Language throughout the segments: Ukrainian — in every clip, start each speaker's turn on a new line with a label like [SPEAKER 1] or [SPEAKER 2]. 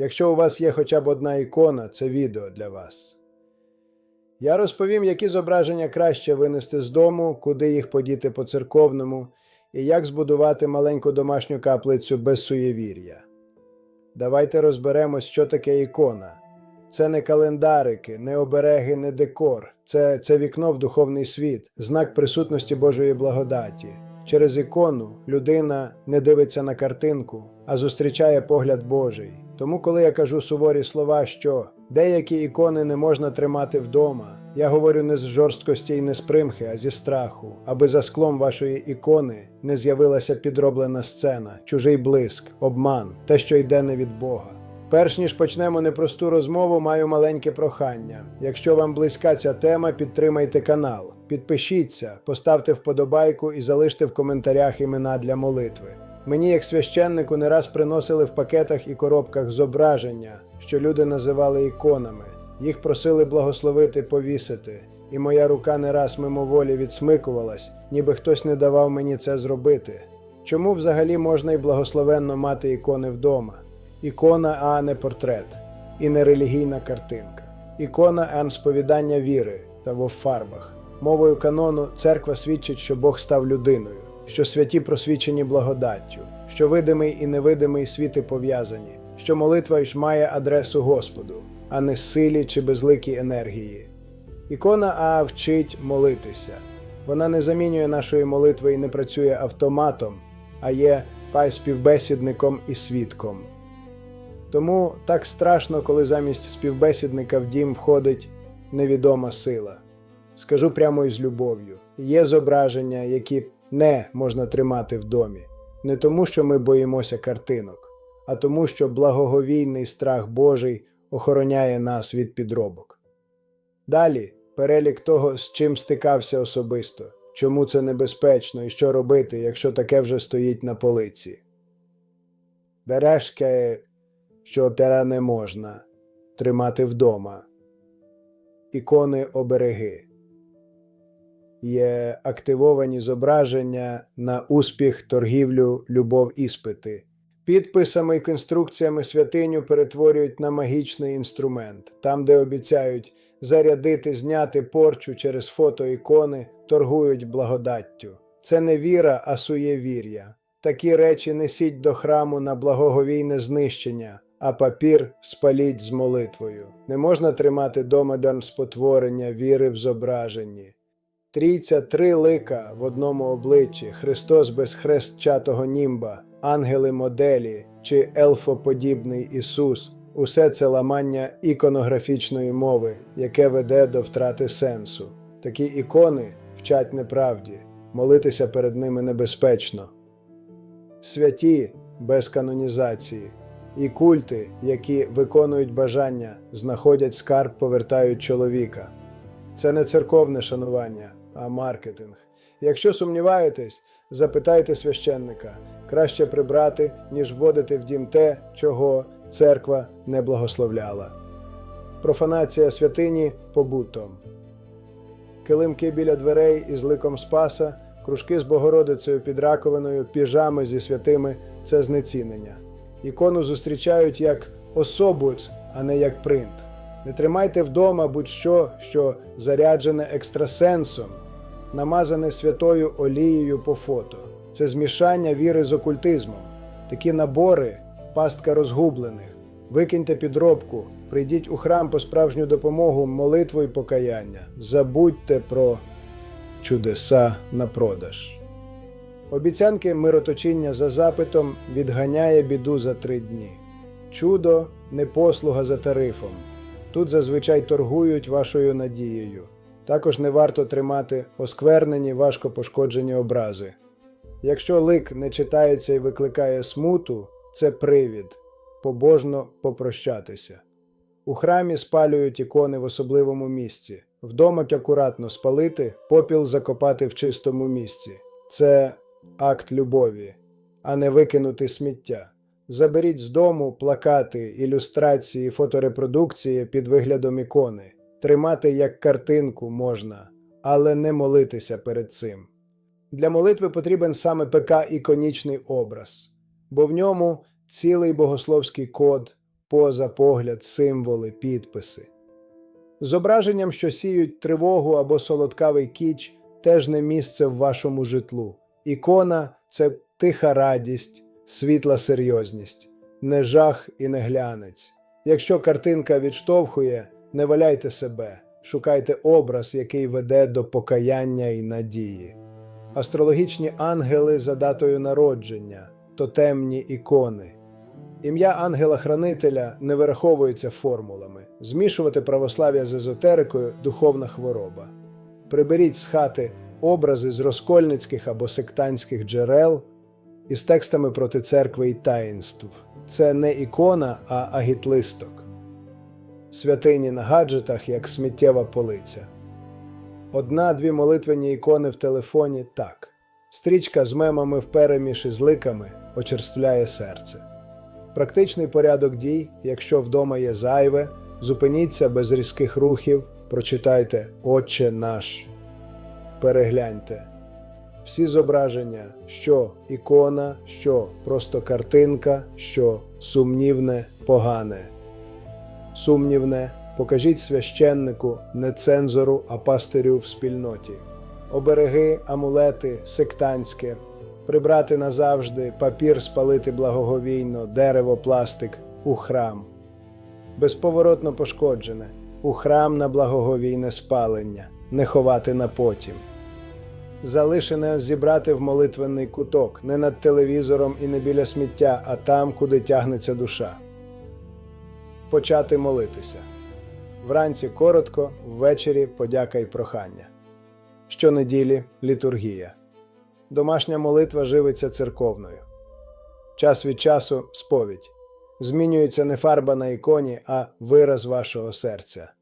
[SPEAKER 1] Якщо у вас є хоча б одна ікона, це відео для вас. Я розповім, які зображення краще винести з дому, куди їх подіти по церковному, і як збудувати маленьку домашню каплицю без суєвір'я. Давайте розберемось, що таке ікона. Це не календарики, не обереги, не декор. Це, це вікно в духовний світ, знак присутності Божої благодаті. Через ікону людина не дивиться на картинку, а зустрічає погляд Божий. Тому, коли я кажу суворі слова, що деякі ікони не можна тримати вдома, я говорю не з жорсткості і не з примхи, а зі страху, аби за склом вашої ікони не з'явилася підроблена сцена, чужий блиск, обман, те, що йде не від Бога. Перш ніж почнемо непросту розмову, маю маленьке прохання. Якщо вам близька ця тема, підтримайте канал, підпишіться, поставте вподобайку і залиште в коментарях імена для молитви. Мені, як священнику, не раз приносили в пакетах і коробках зображення, що люди називали іконами. Їх просили благословити повісити, і моя рука не раз мимоволі відсмикувалась, ніби хтось не давав мені це зробити. Чому взагалі можна і благословенно мати ікони вдома? Ікона, а не портрет, і не релігійна картинка. Ікона а сповідання віри та в фарбах. Мовою канону церква свідчить, що Бог став людиною, що святі просвічені благодаттю, що видимий і невидимий світи пов'язані, що молитва ж має адресу Господу, а не силі чи безликій енергії. Ікона А вчить молитися. Вона не замінює нашої молитви і не працює автоматом, а є пай співбесідником і свідком. Тому так страшно, коли замість співбесідника в дім входить невідома сила. Скажу прямо із любов'ю: є зображення, які не можна тримати в домі, не тому, що ми боїмося картинок, а тому, що благоговійний страх Божий охороняє нас від підробок. Далі перелік того, з чим стикався особисто, чому це небезпечно і що робити, якщо таке вже стоїть на полиці. Бережки, що опера не можна тримати вдома. Ікони обереги. Є активовані зображення на успіх, торгівлю, любов, іспити. Підписами і конструкціями святиню перетворюють на магічний інструмент, там, де обіцяють зарядити, зняти порчу через фото ікони, торгують благодаттю. Це не віра, а суєвір'я. Такі речі несіть до храму на благоговійне знищення, а папір спаліть з молитвою. Не можна тримати домадан спотворення віри в зображенні. Трійця три лика в одному обличчі, Христос без хрестчатого німба, ангели моделі чи елфоподібний Ісус усе це ламання іконографічної мови, яке веде до втрати сенсу. Такі ікони вчать неправді, молитися перед ними небезпечно. Святі без канонізації і культи, які виконують бажання, знаходять скарб, повертають чоловіка. Це не церковне шанування, а маркетинг. Якщо сумніваєтесь, запитайте священника краще прибрати, ніж вводити в дім те, чого церква не благословляла. Профанація святині побутом. Килимки біля дверей із ликом Спаса, кружки з Богородицею під раковиною, піжами зі святими це знецінення. Ікону зустрічають як особуць, а не як принт. Не тримайте вдома будь-що, що заряджене екстрасенсом, намазане святою олією по фото. Це змішання віри з окультизмом. Такі набори пастка розгублених. Викиньте підробку, прийдіть у храм по справжню допомогу, молитву і покаяння. Забудьте про чудеса на продаж. Обіцянки мироточіння за запитом відганяє біду за три дні. Чудо не послуга за тарифом. Тут зазвичай торгують вашою надією. Також не варто тримати осквернені, важко пошкоджені образи. Якщо лик не читається і викликає смуту, це привід побожно попрощатися. У храмі спалюють ікони в особливому місці. Вдома акуратно спалити, попіл закопати в чистому місці. Це акт любові, а не викинути сміття. Заберіть з дому плакати, ілюстрації, фоторепродукції під виглядом ікони. Тримати як картинку можна, але не молитися перед цим. Для молитви потрібен саме ПК іконічний образ, бо в ньому цілий богословський код, поза погляд, символи, підписи. Зображенням, що сіють тривогу або солодкавий кіч, теж не місце в вашому житлу. Ікона це тиха радість, світла серйозність, не жах і не глянець. Якщо картинка відштовхує, не валяйте себе, шукайте образ, який веде до покаяння і надії. Астрологічні ангели за датою народження, тотемні ікони. Ім'я ангела-хранителя не вираховується формулами. Змішувати православ'я з езотерикою духовна хвороба. Приберіть з хати образи з розкольницьких або сектантських джерел із текстами проти церкви і таїнств. Це не ікона, а агітлисток. Святині на гаджетах, як сміттєва полиця. Одна-дві молитвені ікони в телефоні так. Стрічка з мемами впереміж із ликами очерствляє серце. Практичний порядок дій, якщо вдома є зайве, зупиніться без різких рухів, прочитайте Отче наш. Перегляньте. Всі зображення, що ікона, що просто картинка, що сумнівне, погане. Сумнівне, покажіть священнику, не цензору, а пастирю в спільноті. Обереги, амулети, сектантське, прибрати назавжди, папір спалити благоговійно, дерево, пластик у храм. Безповоротно пошкоджене, у храм на благоговійне спалення, не ховати на потім. Залишене зібрати в молитвенний куток, не над телевізором і не біля сміття, а там, куди тягнеться душа. Почати молитися. Вранці коротко, ввечері подяка й прохання. Щонеділі літургія. Домашня молитва живиться церковною. Час від часу сповідь. Змінюється не фарба на іконі, а вираз вашого серця.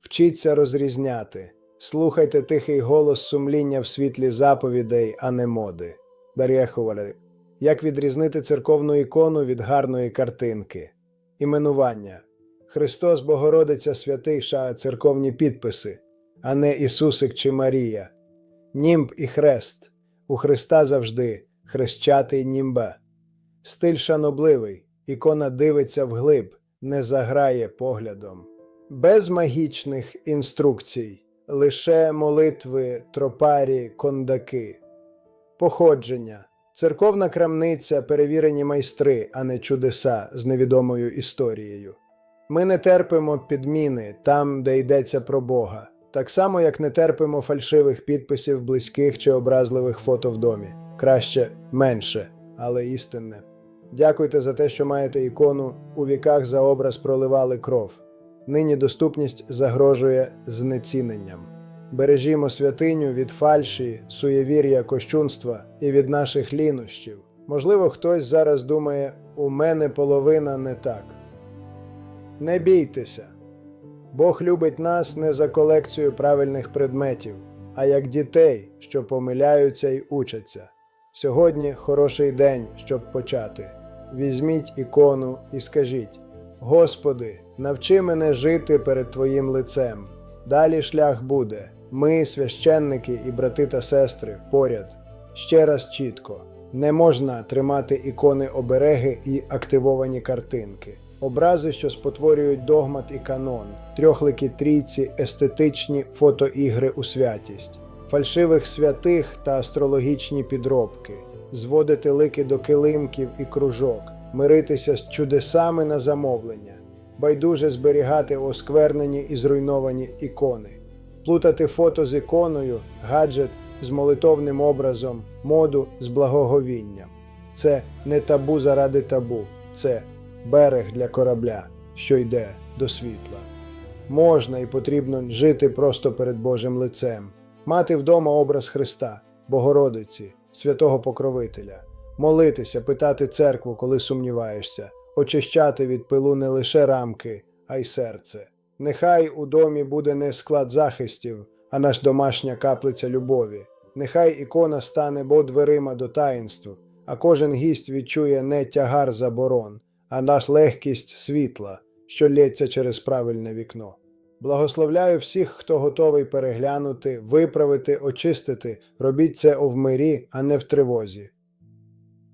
[SPEAKER 1] Вчіться розрізняти. Слухайте тихий голос сумління в світлі заповідей, а не моди. Дар'я. Як відрізнити церковну ікону від гарної картинки? Іменування. Христос Богородиця Святий ша церковні підписи, а не Ісусик чи Марія. Німб і хрест. У Христа завжди хрещатий німба. Стиль шанобливий, ікона дивиться вглиб, не заграє поглядом. Без магічних інструкцій, лише молитви, тропарі, кондаки. Походження. Церковна крамниця перевірені майстри, а не чудеса з невідомою історією. Ми не терпимо підміни там, де йдеться про Бога, так само, як не терпимо фальшивих підписів близьких чи образливих фото в домі. Краще менше, але істинне. Дякуйте за те, що маєте ікону, у віках за образ проливали кров. Нині доступність загрожує знеціненням. Бережімо святиню від фальші, суєвір'я, кощунства і від наших лінощів. Можливо, хтось зараз думає, у мене половина не так. Не бійтеся. Бог любить нас не за колекцію правильних предметів, а як дітей, що помиляються й учаться. Сьогодні хороший день, щоб почати. Візьміть ікону і скажіть: Господи, навчи мене жити перед Твоїм лицем. Далі шлях буде. Ми, священники і брати та сестри, поряд. Ще раз чітко: не можна тримати ікони обереги і активовані картинки, образи, що спотворюють догмат і канон, трьохлики трійці, естетичні фотоігри у святість, фальшивих святих та астрологічні підробки, зводити лики до килимків і кружок, миритися з чудесами на замовлення, байдуже зберігати осквернені і зруйновані ікони плутати фото з іконою, гаджет з молитовним образом, моду з благоговінням. Це не табу заради табу, це берег для корабля, що йде до світла. Можна і потрібно жити просто перед Божим лицем, мати вдома образ Христа, Богородиці, святого Покровителя, молитися, питати церкву, коли сумніваєшся, очищати від пилу не лише рамки, а й серце. Нехай у домі буде не склад захистів, а наш домашня каплиця любові. Нехай ікона стане бо дверима до таїнств, а кожен гість відчує не тягар заборон, а наш легкість світла, що лється через правильне вікно. Благословляю всіх, хто готовий переглянути, виправити, очистити, робіть це у вмирі, а не в тривозі.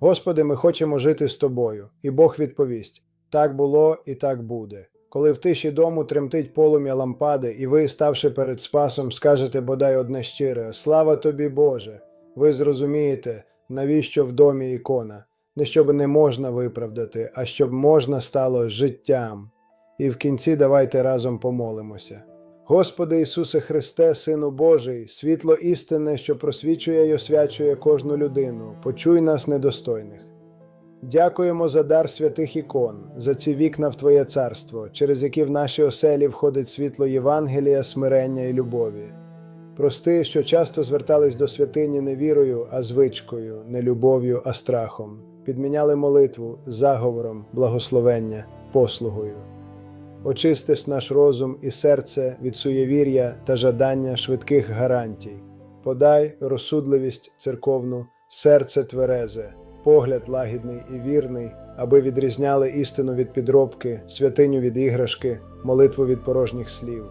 [SPEAKER 1] Господи, ми хочемо жити з Тобою, і Бог відповість: Так було і так буде. Коли в тиші дому тремтить полум'я лампади, і ви, ставши перед Спасом, скажете бодай одне щире Слава тобі, Боже! Ви зрозумієте, навіщо в домі ікона, не щоб не можна виправдати, а щоб можна стало життям. І в кінці давайте разом помолимося. Господи Ісусе Христе, Сину Божий, світло істинне, що просвічує й освячує кожну людину, почуй нас недостойних. Дякуємо за дар святих ікон, за ці вікна в Твоє царство, через які в наші оселі входить світло Євангелія, смирення і любові. Прости, що часто звертались до святині не вірою, а звичкою, не любов'ю, а страхом, підміняли молитву заговором, благословення, послугою. Очистиш наш розум і серце від суєвір'я та жадання швидких гарантій. Подай розсудливість церковну, серце тверезе, погляд лагідний і вірний, аби відрізняли істину від підробки, святиню від іграшки, молитву від порожніх слів.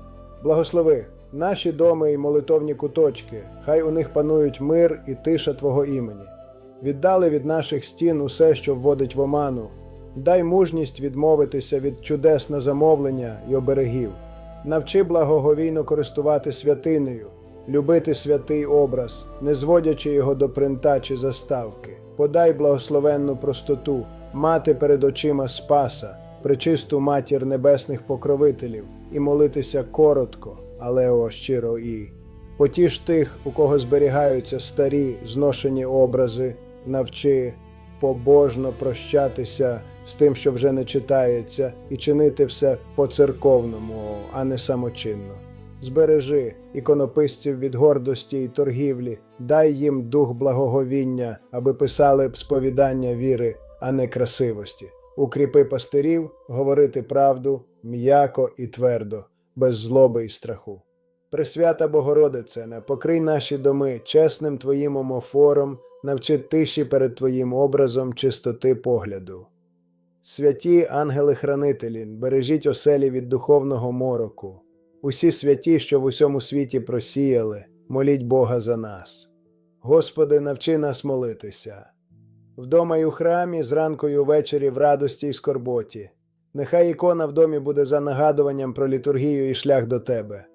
[SPEAKER 1] Благослови наші доми і молитовні куточки, хай у них панують мир і тиша Твого імені. Віддали від наших стін усе, що вводить в оману. Дай мужність відмовитися від чудес на замовлення й оберегів. Навчи благоговійно користувати святинею, любити святий образ, не зводячи його до принта чи заставки. Подай благословенну простоту, мати перед очима Спаса, пречисту матір небесних покровителів, і молитися коротко, але о щиро і. Потіш тих, у кого зберігаються старі зношені образи, навчи побожно прощатися з тим, що вже не читається, і чинити все по-церковному, а не самочинно. Збережи іконописців від гордості і торгівлі, дай їм дух благоговіння, аби писали б сповідання віри, а не красивості. Укріпи пастирів говорити правду м'яко і твердо, без злоби і страху. Пресвята Богородице, покрий наші доми чесним Твоїм омофором, навчи тиші перед Твоїм образом чистоти погляду. Святі ангели-хранителі, бережіть оселі від духовного мороку. Усі святі, що в усьому світі просіяли, моліть Бога за нас. Господи, навчи нас молитися. Вдома й у храмі, зранку й увечері в радості й скорботі. Нехай ікона в домі буде за нагадуванням про літургію і шлях до Тебе.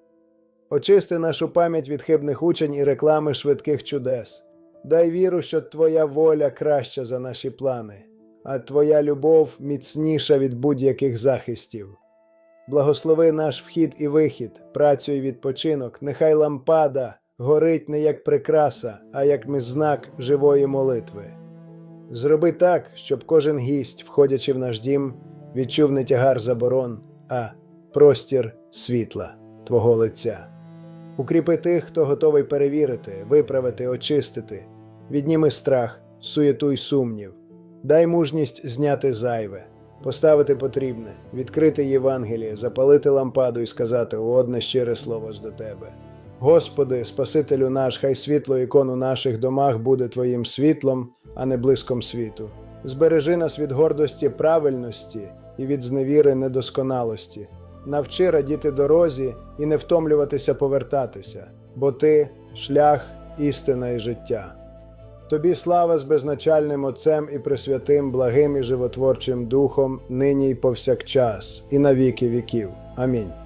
[SPEAKER 1] Очисти нашу пам'ять від хибних учень і реклами швидких чудес. Дай віру, що Твоя воля краща за наші плани, а Твоя любов міцніша від будь-яких захистів. Благослови наш вхід і вихід, працю і відпочинок, нехай лампада горить не як прикраса, а як знак живої молитви. Зроби так, щоб кожен гість, входячи в наш дім, відчув не тягар заборон, а простір світла Твого лиця. Укріпи тих, хто готовий перевірити, виправити, очистити, відніми страх, суєту й сумнів, дай мужність зняти зайве, поставити потрібне, відкрити Євангеліє, запалити лампаду і сказати одне щире слово до тебе. Господи, Спасителю наш, хай світло ікон у наших домах буде Твоїм світлом, а не блиском світу. Збережи нас від гордості правильності і від зневіри недосконалості. Навчи радіти дорозі і не втомлюватися повертатися, бо ти шлях, істина і життя. Тобі слава з безначальним Отцем і Пресвятим, благим і животворчим Духом, нині й повсякчас, і на віки віків. Амінь.